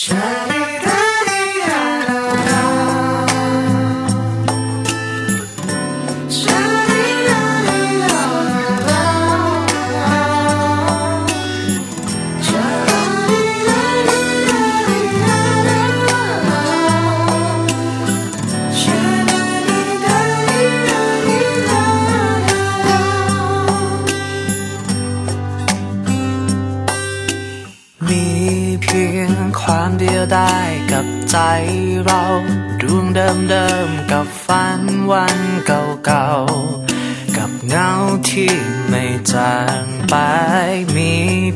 Shine มีเพียงความเดียวดายกับใจเราดวงเดิมๆกับฝันวันเก่าๆ กับเงาที่ไม่จางไป มี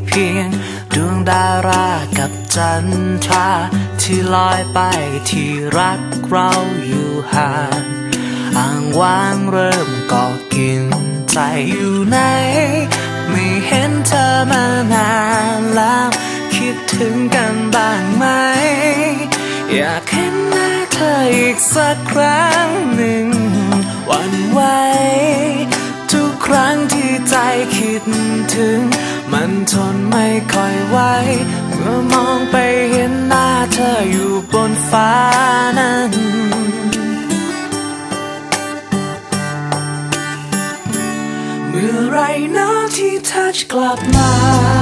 เพียงดวงดารากับจันทราที่ลอยไปที่รักเราอยู่ห่างอ่างว่างเริ่มก่อกินใจอยู่ไหน ไม่เห็นเธอมา อีกสักครั้งหนึ่งวันไหวทุกครั้งที่ใจคิดถึง มันทนไม่ค่อยไหวเมื่อมองไปเห็นหน้าเธออยู่บนฟ้านั้นเมื่อไรนาะที่เธอจะกลับมา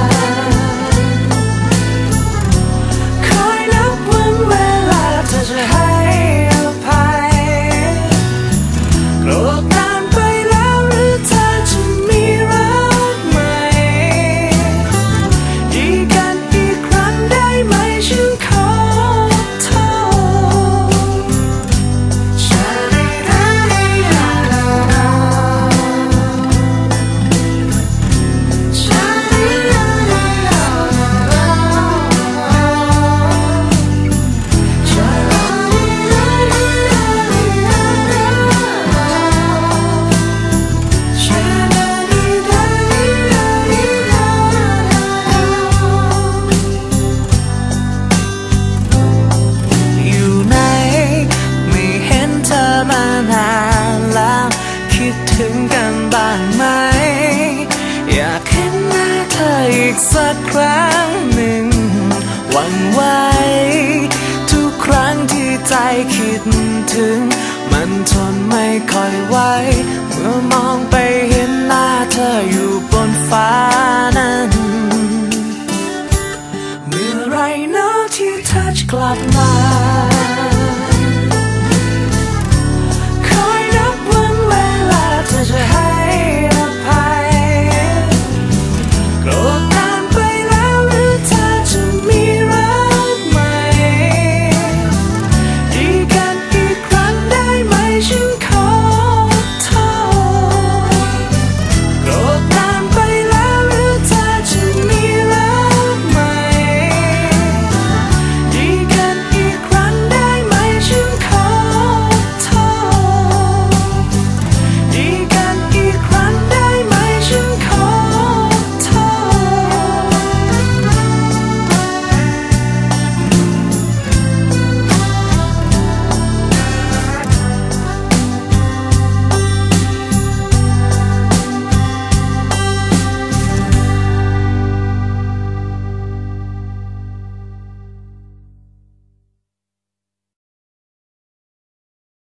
สักครั้งหนึ่งหวั่นไหวทุกครั้งที่ใจคิดถึง มันทนไม่ค่อยไหวเมื่อมองไปเห็นหน้าเธออยู่บนฟ้านั้นเมื่อไรเนาะที่เธอจะกลับมา